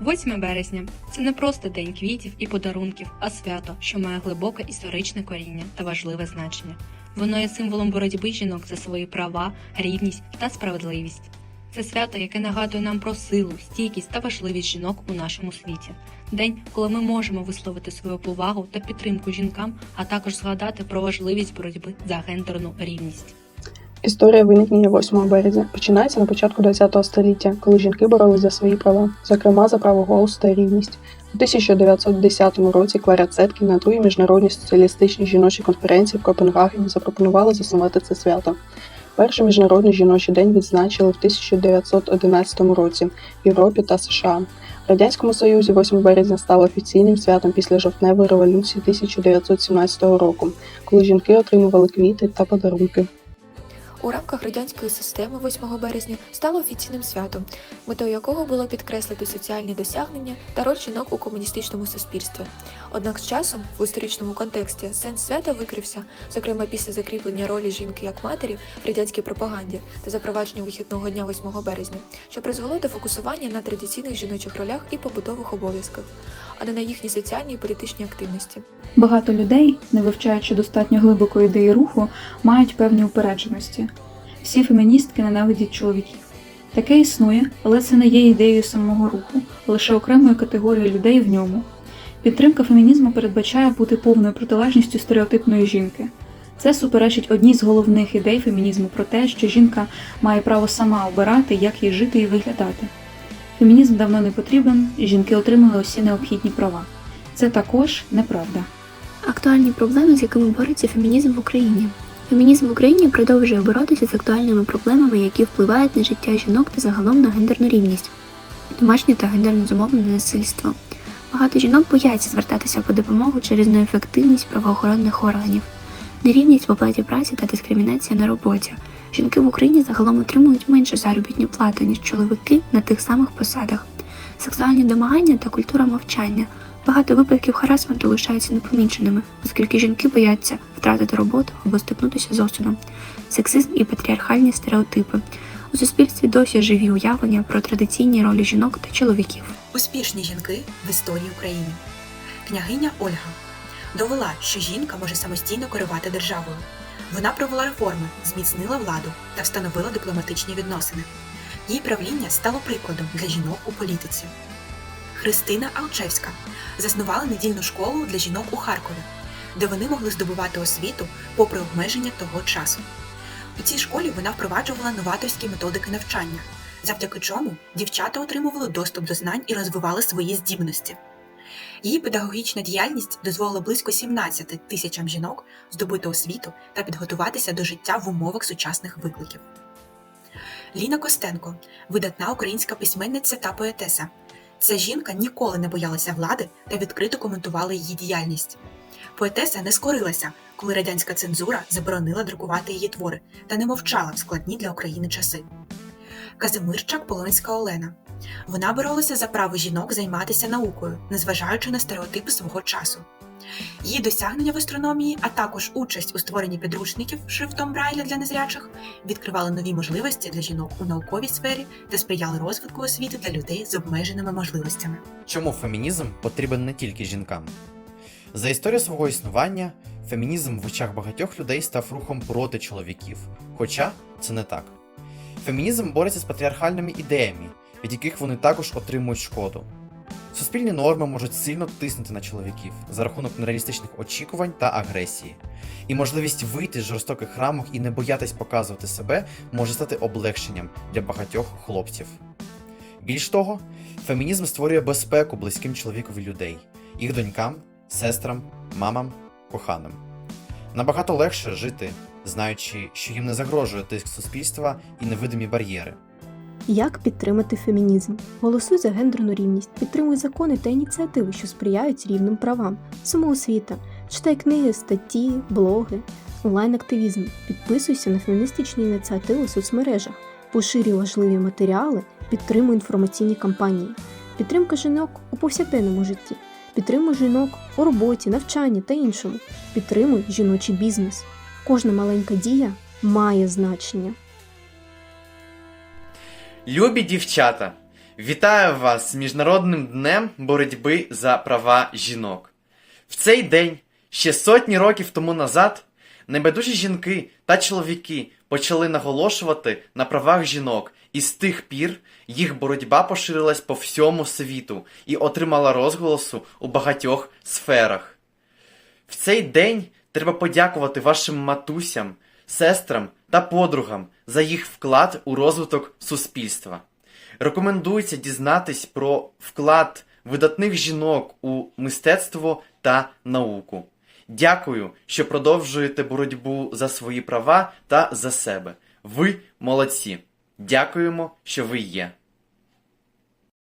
8 березня це не просто день квітів і подарунків, а свято, що має глибоке історичне коріння та важливе значення. Воно є символом боротьби жінок за свої права, рівність та справедливість. Це свято, яке нагадує нам про силу, стійкість та важливість жінок у нашому світі. День, коли ми можемо висловити свою повагу та підтримку жінкам, а також згадати про важливість боротьби за гендерну рівність. Історія виникнення 8 березня починається на початку ХХ століття, коли жінки боролись за свої права, зокрема за право голосу та рівність. У 1910 році Клара Цеткін на другій міжнародній соціалістичній жіночій конференції в Копенгагені запропонувала заснувати це свято. Перший міжнародний жіночий день відзначили в 1911 році в Європі та США. В Радянському Союзі 8 березня стало офіційним святом після жовтневої революції 1917 року, коли жінки отримували квіти та подарунки. У рамках радянської системи 8 березня стало офіційним святом, метою якого було підкреслити соціальні досягнення та роль жінок у комуністичному суспільстві. Однак з часом, в історичному контексті, сенс свята викрився, зокрема після закріплення ролі жінки як матері в радянській пропаганді та запровадження вихідного дня 8 березня, що призвело до фокусування на традиційних жіночих ролях і побутових обов'язках, а не на їхній соціальній і політичній активності. Багато людей, не вивчаючи достатньо глибоко ідеї руху, мають певні упередженості. Всі феміністки ненавидять чоловіків. Таке існує, але це не є ідеєю самого руху, лише окремою категорією людей в ньому. Підтримка фемінізму передбачає бути повною протилежністю стереотипної жінки. Це суперечить одній з головних ідей фемінізму про те, що жінка має право сама обирати, як їй жити і виглядати. Фемінізм давно не потрібен, жінки отримали усі необхідні права. Це також неправда. Актуальні проблеми, з якими бореться фемінізм в Україні. Фемінізм в Україні продовжує боротися з актуальними проблемами, які впливають на життя жінок та загалом на гендерну рівність, домашнє та гендерно зумовлене насильство. Багато жінок бояться звертатися по допомогу через неефективність правоохоронних органів, нерівність в оплаті праці та дискримінація на роботі. Жінки в Україні загалом отримують менше заробітну плату, ніж чоловіки на тих самих посадах. Сексуальні домагання та культура мовчання. Багато випадків харасменту лишаються непоміченими, оскільки жінки бояться втратити роботу або стикнутися з осудом. Сексизм і патріархальні стереотипи. У суспільстві досі живі уявлення про традиційні ролі жінок та чоловіків. Успішні жінки в історії України. Княгиня Ольга довела, що жінка може самостійно керувати державою. Вона провела реформи, зміцнила владу та встановила дипломатичні відносини. Її правління стало прикладом для жінок у політиці. Христина Алчевська заснувала недільну школу для жінок у Харкові, де вони могли здобувати освіту попри обмеження того часу. У цій школі вона впроваджувала новаторські методики навчання, завдяки чому дівчата отримували доступ до знань і розвивали свої здібності. Її педагогічна діяльність дозволила близько 17 тисячам жінок здобути освіту та підготуватися до життя в умовах сучасних викликів. Ліна Костенко видатна українська письменниця та поетеса. Ця жінка ніколи не боялася влади та відкрито коментувала її діяльність. Поетеса не скорилася, коли радянська цензура заборонила друкувати її твори та не мовчала в складні для України часи. Казимирчак Полонська Олена. Вона боролася за право жінок займатися наукою, незважаючи на стереотипи свого часу. Її досягнення в астрономії, а також участь у створенні підручників шрифтом Брайля для незрячих, відкривали нові можливості для жінок у науковій сфері та сприяли розвитку освіти для людей з обмеженими можливостями. Чому фемінізм потрібен не тільки жінкам? За історію свого існування, фемінізм в очах багатьох людей став рухом проти чоловіків. Хоча це не так. Фемінізм бореться з патріархальними ідеями, від яких вони також отримують шкоду. Суспільні норми можуть сильно тиснути на чоловіків за рахунок нереалістичних очікувань та агресії. І можливість вийти з жорстоких рамок і не боятись показувати себе може стати облегшенням для багатьох хлопців. Більш того, фемінізм створює безпеку близьким чоловікові людей, їх донькам, сестрам, мамам, коханим. Набагато легше жити, знаючи, що їм не загрожує тиск суспільства і невидимі бар'єри. Як підтримати фемінізм? Голосуй за гендерну рівність, підтримуй закони та ініціативи, що сприяють рівним правам, самоосвіта, читай книги, статті, блоги, онлайн-активізм, підписуйся на феміністичні ініціативи в соцмережах, поширюй важливі матеріали, підтримуй інформаційні кампанії, підтримка жінок у повсякденному житті, підтримуй жінок у роботі, навчанні та іншому, підтримуй жіночий бізнес. Кожна маленька дія має значення. Любі дівчата, Вітаю вас з Міжнародним днем боротьби за права жінок. В цей день, ще сотні років тому назад, небайдужі жінки та чоловіки почали наголошувати на правах жінок, і з тих пір їх боротьба поширилась по всьому світу і отримала розголосу у багатьох сферах. В цей день треба подякувати вашим матусям, сестрам та подругам за їх вклад у розвиток суспільства. Рекомендується дізнатись про вклад видатних жінок у мистецтво та науку. Дякую, що продовжуєте боротьбу за свої права та за себе. Ви молодці. Дякуємо, що ви є.